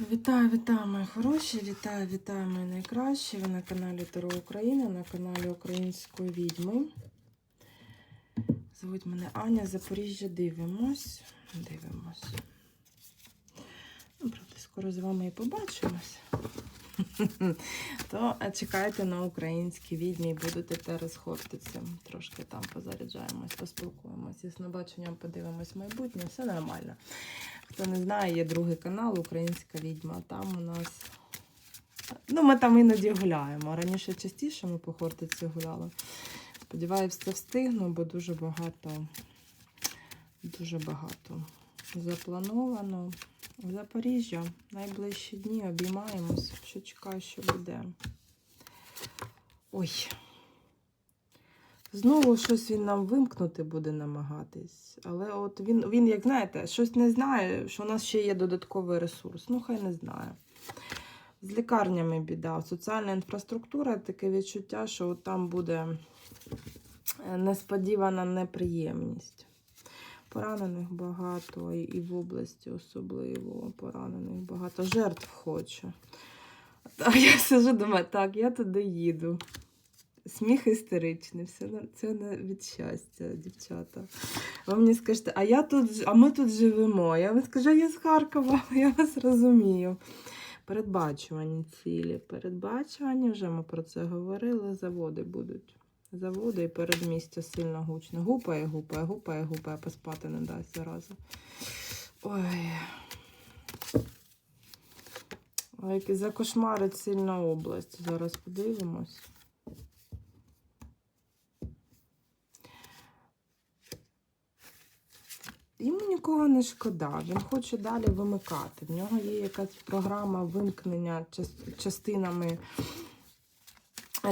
Вітаю, вітаю, мої хороші! Вітаю, вітаю, мої найкращі! Ви на каналі Таро Україна, на каналі Української відьми. Звуть мене Аня, Запоріжжя. Дивимось. Дивимось. Ну, правда, скоро з вами і побачимось. То е, чекайте на українські відьмі будете те розхортитися. Трошки там позаряджаємось, поспілкуємось. З набаченням подивимось майбутнє, все нормально. Хто не знає, є другий канал Українська відьма. Там у нас. Ну, ми там іноді гуляємо. Раніше частіше ми по Хортиці гуляли. Сподіваюся, це встигну, бо дуже багато, дуже багато заплановано. В Запоріжжя найближчі дні обіймаємось. Що чекаю, що буде. Ой. Знову щось він нам вимкнути буде намагатись. Але от він, він, як знаєте, щось не знає, що у нас ще є додатковий ресурс. Ну, хай не знає. З лікарнями біда. Соціальна інфраструктура таке відчуття, що от там буде е, несподівана неприємність. Поранених багато, і- в області особливо поранених багато. Жертв хоче. Так, я сижу, думаю, так, я туди їду. Сміх істеричний, все це не від щастя, дівчата. Ви мені скажете, а я тут, а ми тут живемо. Я вам скажу, я з Харкова, я вас розумію. Передбачувані цілі. Передбачувані, вже ми про це говорили. Заводи будуть. Заводи і передмістя сильно гучно. Гупає, гупає, гупає, гупає, поспати не дасть зараза. Ой. Ой, який закошмарить сильна область. Зараз подивимось. Йому нікого не шкода, він хоче далі вимикати. В нього є якась програма вимкнення частинами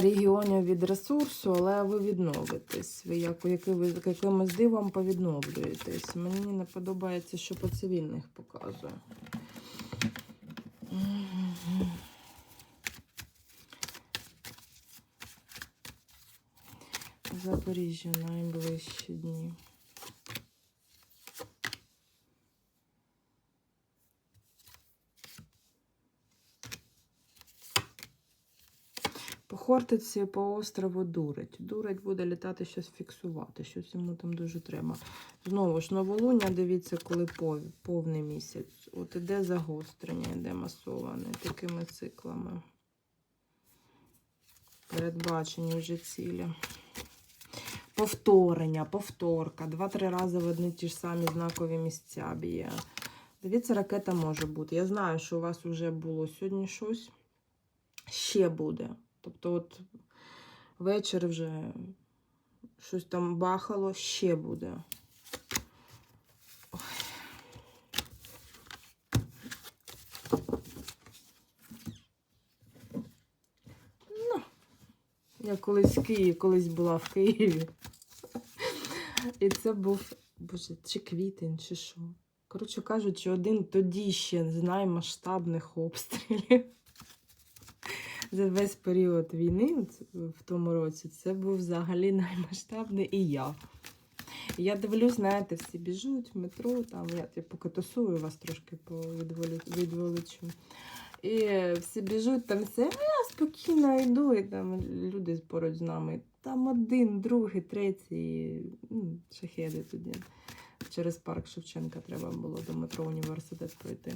регіонів від ресурсу, але ви відновитесь. Ви як, як ви якимось дивом повідновлюєтесь. Мені не подобається, що по цивільних показує. Запоріжжя найближчі дні. По Хортиці, по острову дурить. Дурить буде літати щось фіксувати, щось йому там дуже треба. Знову ж новолуння, дивіться, коли пов- повний місяць. От іде загострення, іде масоване такими циклами. Передбачені вже цілі. Повторення, повторка. Два-три рази в одні ті ж самі знакові місця б'є. Дивіться, ракета може бути. Я знаю, що у вас вже було сьогодні щось. Ще буде. Тобто, от вечір вже щось там бахало, ще буде. Ну, я колись в Києві, колись була в Києві. І це був, боже, чи квітень, чи що. Коротше кажучи, один тоді ще з наймасштабних обстрілів за весь період війни, в тому році, це був взагалі наймасштабний і я. Я дивлюсь, знаєте, всі біжуть в метро, там я типу катусую вас трошки повідволі- відволічу. І всі біжуть, там все, а я спокійно йду, і там люди поруч з нами. Там один, другий, третій, ну, шахеди тоді. Через парк Шевченка треба було до метро університет пройти.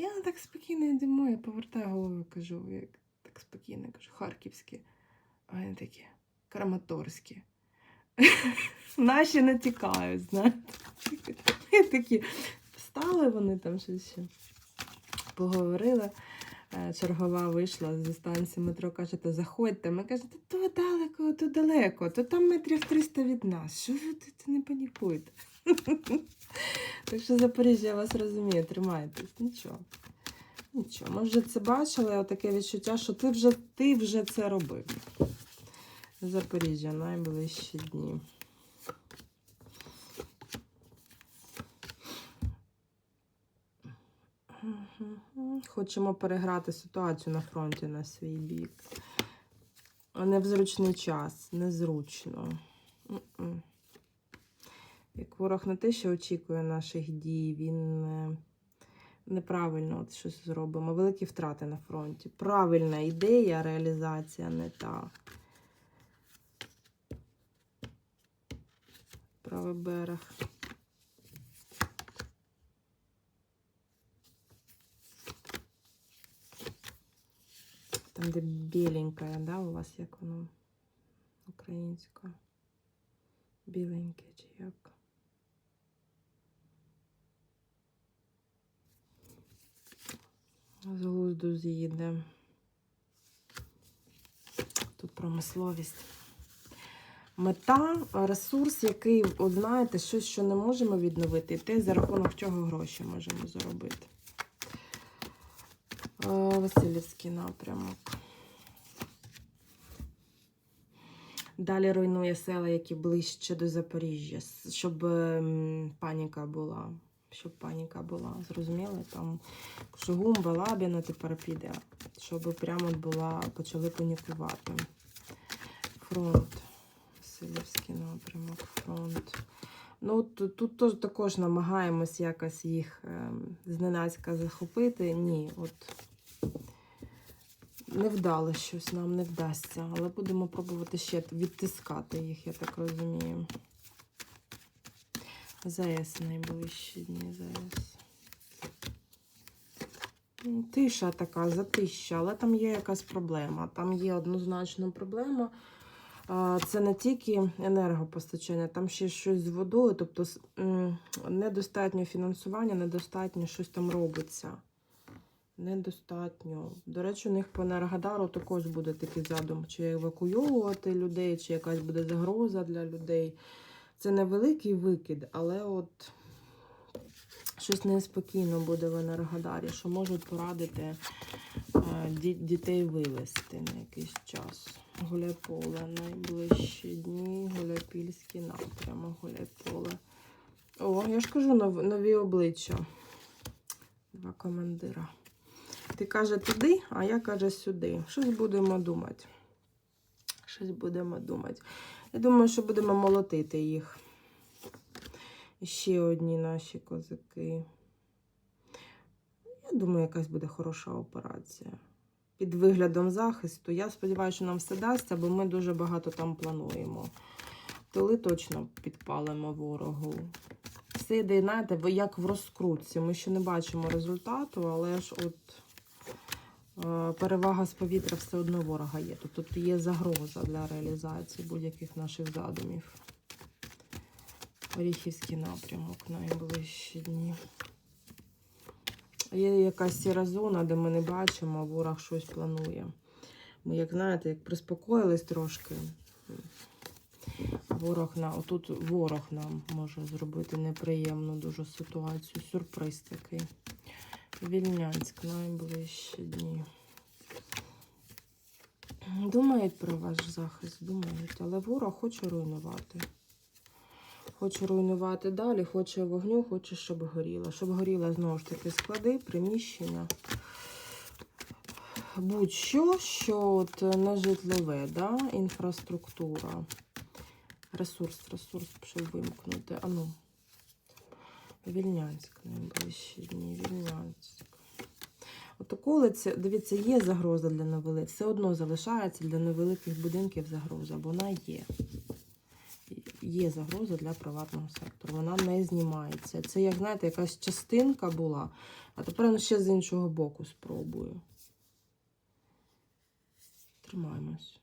Я так спокійно йдемо, я повертаю голову, кажу, як так спокійно, кажу, харківські. А вони такі, краматорські. Наші не тікають, знаєте. Такі встали вони там щось ще. Поговорили. Е, Чергова вийшла зі станції метро, каже, «Та заходьте. Ми кажемо, то далеко, то далеко, то там метрів 300 від нас. Що ви тут не панікуєте? Так що Запоріжжя, вас розумію, тримайтесь, нічого. Нічого, ми вже це бачили, таке відчуття, що ти вже, ти вже це робив. Запоріжжя найближчі дні. Хочемо переграти ситуацію на фронті на свій бік. Не в зручний час, незручно. Як ворог не те, що очікує наших дій, він е, неправильно от щось зробимо. Великі втрати на фронті. Правильна ідея, реалізація не та. Правий берег. Там, де біленька, да, у вас як воно українська. Біленьке чи як. З глузду з'їде. Тут промисловість. Мета, ресурс, який, от знаєте, щось, що не можемо відновити, і те, за рахунок чого гроші можемо заробити. Е, Васильівський напрямок. Далі руйнує села, які ближче до Запоріжжя, щоб ем, паніка була. Щоб паніка була. Зрозуміли? Там Шугум, Балабіна тепер піде, щоб прямо була, почали панікувати. Фронт. Васильівський напрямок, фронт. Ну, тут, тут також намагаємось якось їх ем, зненацька захопити. Ні, от не вдало щось, нам не вдасться. Але будемо пробувати ще відтискати їх, я так розумію. ЗАЕС найближчі дні ЗАЕС. Тиша така, затища, але там є якась проблема. Там є однозначно проблема. Це не тільки енергопостачання, там ще щось з водою, тобто недостатньо фінансування, недостатньо щось там робиться. Недостатньо. До речі, у них по Енергодару також буде такий задум, чи евакуйовувати людей, чи якась буде загроза для людей. Це невеликий викид, але от щось неспокійно буде в Енергодарі, що можуть порадити е, ді- дітей вивезти на якийсь час. Гуляйполе найближчі дні, Гуляйпільський напрямок, Гуляйполе. О, я ж кажу, нов- нові обличчя. Два командира. Ти каже туди, а я каже сюди. Щось будемо думати. Щось будемо думати. Я думаю, що будемо молотити їх. Ще одні наші козаки. Я думаю, якась буде хороша операція. Під виглядом захисту. Я сподіваюся, що нам все дасться, бо ми дуже багато там плануємо. Тили точно підпалимо ворогу. Все йде, знаєте, як в розкрутці. Ми ще не бачимо результату, але ж от перевага з повітря все одно ворога є. Тобто тут є загроза для реалізації будь-яких наших задумів. Оріхівський напрямок найближчі дні. Є якась сіра зона, де ми не бачимо, а ворог щось планує. Ми, як знаєте, як приспокоїлись трошки. Ворог на отут ворог нам може зробити неприємну дуже ситуацію. Сюрприз такий. Вільнянськ найближчі дні. Думають про ваш захист, думають, але ворог хоче руйнувати. Хоче руйнувати далі, хоче вогню, хоче, щоб горіло. Щоб горіло знову ж таки склади, приміщення. Будь-що, що от не житлове, да? інфраструктура. Ресурс, ресурс, щоб вимкнути. Ану. Вільнянськ найближчі дні. Вільнянськ. От околиці, дивіться, є загроза для невеликих. Все одно залишається для невеликих будинків загроза, бо вона є. Є загроза для приватного сектору. Вона не знімається. Це, як знаєте, якась частинка була, а тепер ще з іншого боку спробую. Тримаємось.